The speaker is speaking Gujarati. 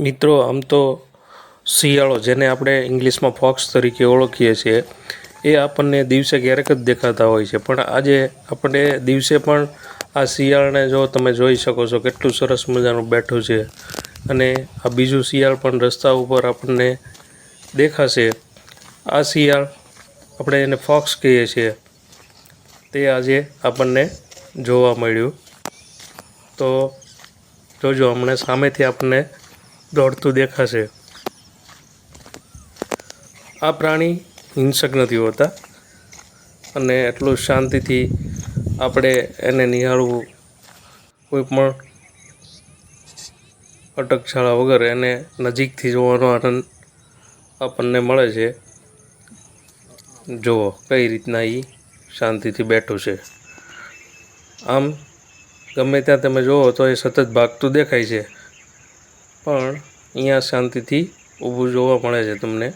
મિત્રો, આમ તો શિયાળો, જેને આપણે ઇંગ્લિશમાં ફોક્સ તરીકે ઓળખીએ છીએ, એ આપણને દિવસે ક્યારેક જ દેખાતા હોય છે. પણ આજે આપણે દિવસે પણ આ શિયાળને જો તમે જોઈ શકો છો, કેટલું સરસ મજાનું બેઠું છે. અને આ બીજું શિયાળ પણ રસ્તા ઉપર આપણને દેખાશે. આ શિયાળ આપણે એને ફોક્સ કહીએ છીએ. તે આજે આપણને જોવા મળ્યું. તો જોજો, હમણાં સામેથી આપણને દોડતું દેખાશે. આ પ્રાણી હિંસક નથી હોતા અને એટલું શાંતિથી આપણે એને નિહાળવું કોઈ પણ અટકશાળા વગર એને નજીકથી જોવાનો આનંદ આપણને મળે છે. જુઓ કઈ રીતના એ શાંતિથી બેઠું છે. આમ ગમે ત્યાં તમે જુઓ તો એ સતત ભાગતું દેખાય છે. પણ અહીંયા શાંતિથી ઊભું જોવા મળે છે તમને.